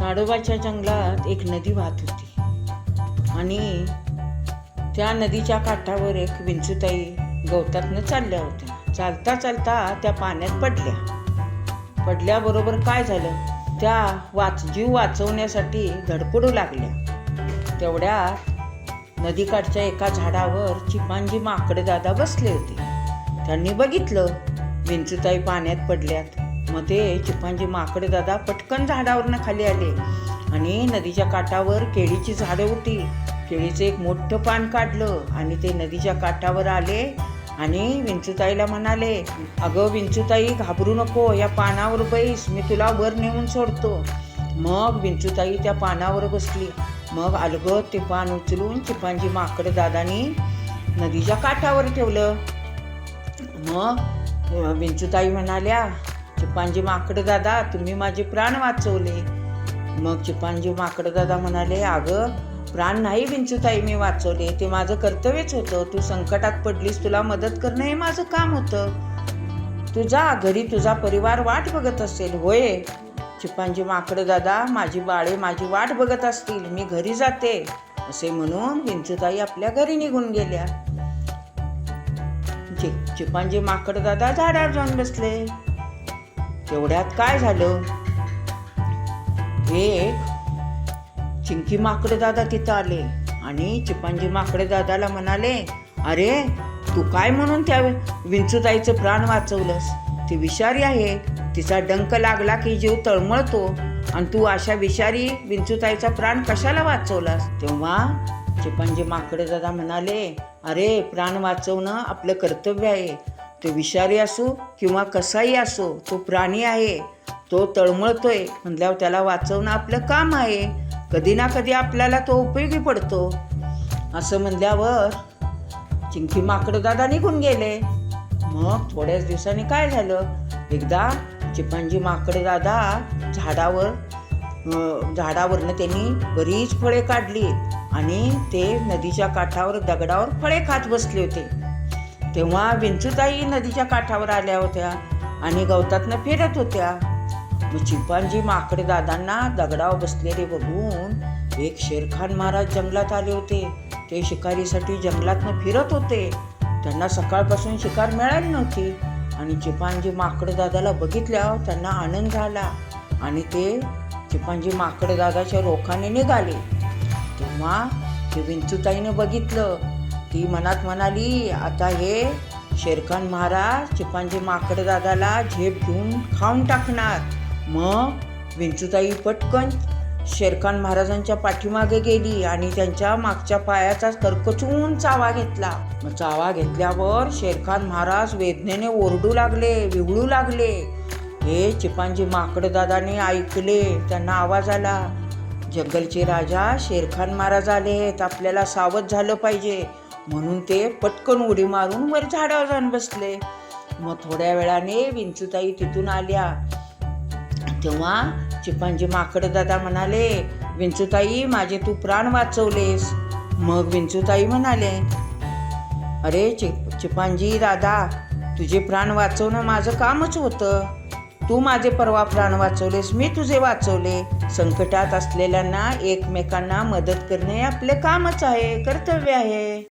ताडोबाच्या जंगलात एक नदी वाहत होती. आणि त्या नदीच्या काठावर एक विंचूताई गवतातनं चालल्या होत्या. चालता चालता त्या पाण्यात पडल्या. पडल्याबरोबर काय झालं? त्या वाच जीव वाचवण्यासाठी धडपडू लागल्या. तेवढ्यात नदीकाठच्या एका झाडावर चिपांजी माकडे दादा बसले होते. त्यांनी बघितलं विंचूताई पाण्यात पडल्यात. मग ते चिपांजी माकडे दादा पटकन झाडावरनं खाली आले. आणि नदीच्या काठावर केळीची झाडं होती. केळीचं एक मोठं पान काढलं आणि ते नदीच्या काठावर आले आणि विंचूताईला म्हणाले अगं विंचूताई घाबरू नको या पानावर बैस मी तुला वर नेऊन सोडतो. मग विंचूताई त्या पानावर बसली. मग अलगद ते पान उचलून चिपांजी माकड दादानी नदीच्या काठावर ठेवलं. मग विंचूताई म्हणाल्या चिपांजी माकड दादा तुम्ही माझे प्राण वाचवले. मग चिपांजी माकड दादा म्हणाले अगं प्राण नाही विंचूताई मी वाचवले. ते माझं कर्तव्यच होतं. तू संकटात पडलीस तुला मदत करणं हे माझं काम होतं. तू जा घरी तुझा परिवार वाट बघत असेल होय? चिपांजी माकड दादा माझी बाळे माझी वाट बघत असतील मी घरी जाते असे म्हणून विंचूताई आपल्या घरी निघून गेल्या. चिपांजी माकड दादा झाडावर जाऊन बसले. तेवढ्यात काय झालं? एक चिंकी माकडे दादा तिथं आले आणि चिपांजी माकडे दादाला म्हणाले अरे तू काय म्हणून त्या विंचूताईचं प्राण वाचवलंस? ती विषारी आहे. तिचा डंक लागला की जीव तळमळतो. आणि तू अशा विषारी विंचूताईचा प्राण कशाला वाचवलास? तेव्हा चिपांजी माकडे दादा म्हणाले अरे प्राण वाचवणं आपलं कर्तव्य आहे. ते विषारी असो किंवा कसाही असो तो प्राणी आहे तो तळमळतोय म्हटल्यावर त्याला वाचवणं आपलं काम आहे. कधी ना कधी आपल्याला तो उपयोगी पडतो. असं म्हणल्यावर चिंकी माकडं दादा निघून गेले. मग थोड्याच दिवसांनी काय झालं? एकदा चिपांजी माकडदादा झाडावर झाडावरनं त्यांनी बरीच फळे काढली आणि ते नदीच्या काठावर दगडावर फळे खात बसले होते. तेव्हा विंचूताई नदीच्या काठावर आल्या होत्या आणि गवतातनं फिरत होत्या. मग चिंपांजी माकडे दादांना दगडावर बसलेले बघून एक शेरखान महाराज जंगलात आले होते. ते शिकारीसाठी जंगलातनं फिरत होते. त्यांना सकाळपासून शिकार मिळाली नव्हती. आणि चिपांजी माकडे दादाला बघितल्यावर त्यांना आनंद झाला आणि ते चिपांजी माकडे दादाच्या रोखाने निघाले. तेव्हा ते विंचूताईनं बघितलं. ती मनात म्हणाली आता हे शेरखान महाराज चिपांजी माकड दादाला झेप घेऊन खाऊन टाकणार. मग विंचूताई पटकन शेरखान महाराजांच्या पाठीमागे गेली आणि त्यांच्या मागच्या पायाचा तरकचून चावा घेतला. मग चावा घेतल्यावर शेरखान महाराज वेदनेने ओरडू लागले विवळू लागले. हे चिपांजी माकड दादाने ऐकले त्यांना आवाज आला जंगलचे राजा शेरखान महाराज आले आहेत आपल्याला सावध झालं पाहिजे. म्हणून ते पटकन उडी मारून वर झाडावर जाऊन बसले. मग थोड्या वेळाने विंचूताई तिथून आल्या. तेव्हा चिपांजी माकड दादा म्हणाले विंचूताई माझे तू प्राण वाचवलेस. मग विंचूताई म्हणाले अरे चिपांजी दादा तुझे प्राण वाचवणं माझं कामच होतं. तू माझे परवा प्राण वाचवलेस मी तुझे वाचवले. संकटात असलेल्यांना एकमेकांना मदत करणे आपले कामच आहे कर्तव्य आहे.